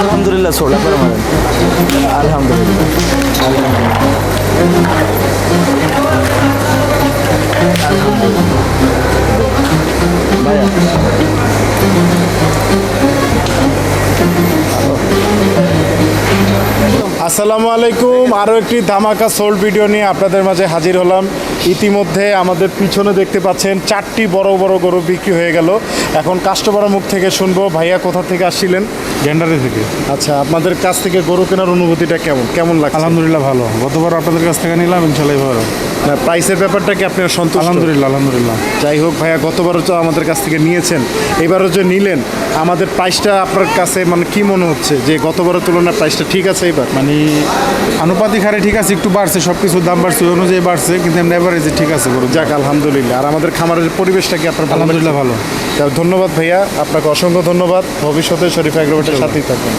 আলহামদুলিল্লাহ, সোলা করে মারেন। আলহামদুলিল্লাহ। আসসালামু আলাইকুম আরও একটি ধামাকা সোল্ড ভিডিও নিয়ে আপনাদের মাঝে হাজির হলাম। ইতিমধ্যে আমাদের পিছনে দেখতে পাচ্ছেন চারটি বড় বড় গরু বিক্রি হয়ে গেল। এখন কাস্টমারের মুখ থেকে শুনব, ভাইয়া কোথা থেকে আসছিলেন? গ্যান্ডারি থেকে আচ্ছা আপনাদের কাছ থেকে গরু কেনার অনুভূতিটা কেমন? কেমন লাগছে? আলহামদুলিল্লাহ ভালো। গতবার আপনাদের কাছ থেকে নিলাম ইনশাল্লাহ ভালো না প্রাইসের ব্যাপারটা কি আপনার সন্তুষ্ট? আলহামদুলিল্লাহ আলহামদুলিল্লাহ। যাই হোক ভাইয়া গতবারও তো আমাদের কাছ থেকে নিয়েছেন এবারও যে নিলেন আমাদের প্রাইসটা আপনার কাছে মানে কি মনে হচ্ছে? যে গতবারের তুলনায় প্রাইসটা ঠিক আছে এবার? মানে আনুপাতিক হারে ঠিক আছে একটু বাড়ছে সব কিছুর দাম বাড়ছে ওই অনুযায়ী বাড়ছে কিন্তু এমনি এভারেজে ঠিক আছে বলুন যাক আলহামদুলিল্লাহ। আর আমাদের খামারের পরিবেশটা কি আপনার আলহামদুলিল্লাহ ভালো। ধন্যবাদ ভাইয়া। আপনাকে অসংখ্য ধন্যবাদ। ভবিষ্যতে শরীফ অ্যাগ্রোভেটের সাথেই থাকবেন।